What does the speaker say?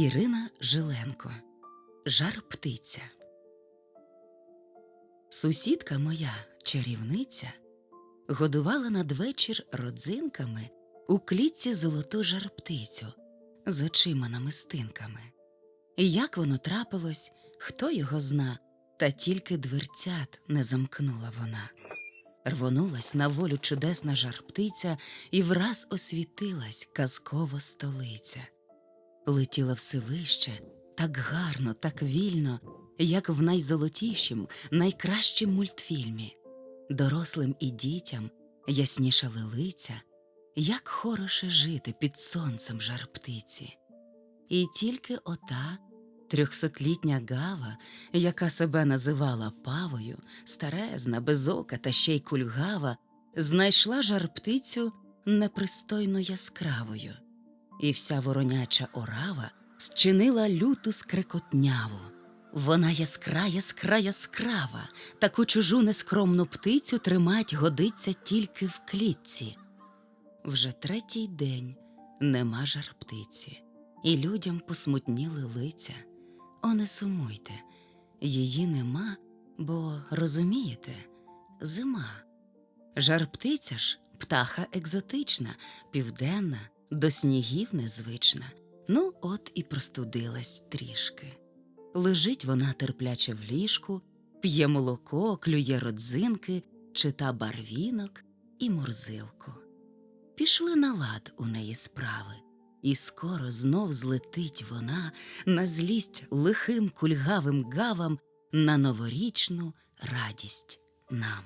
Ірина Жиленко Жар птиця. Сусідка моя, чарівниця, годувала надвечір родзинками у клітці золоту жар птицю з очима намистинками. Як воно трапилось, хто його зна, та тільки дверцят не замкнула вона. Рвонулась на волю чудесна жар птиця і враз освітилась казково столиця. Летіла все вище, так гарно, так вільно, як в найзолотішім, найкращім мультфільмі. Дорослим і дітям яснішали лиця, як хороше жити під сонцем жар птиці. І тільки ота трьохсотлітня гава, яка себе називала павою, старезна, безока та ще й кульгава, знайшла жар птицю непристойно яскравою, і вся вороняча орава зчинила люту скрекотняву. Вона яскра, яскра, яскрава, таку чужу нескромну птицю тримать годиться тільки в клітці. Вже третій день нема жар птиці, і людям посмутніли лиця. О, не сумуйте, її нема, бо розумієте, зима. Жар птиця ж птаха екзотична, південна, до снігів незвична. Ну, от і простудилась трішки. Лежить вона терпляче в ліжку, п'є молоко, клює родзинки, чита барвінок і морзилку. Пішли на лад у неї справи, і скоро знов злетить вона на злість лихим кульгавим гавам на новорічну радість нам.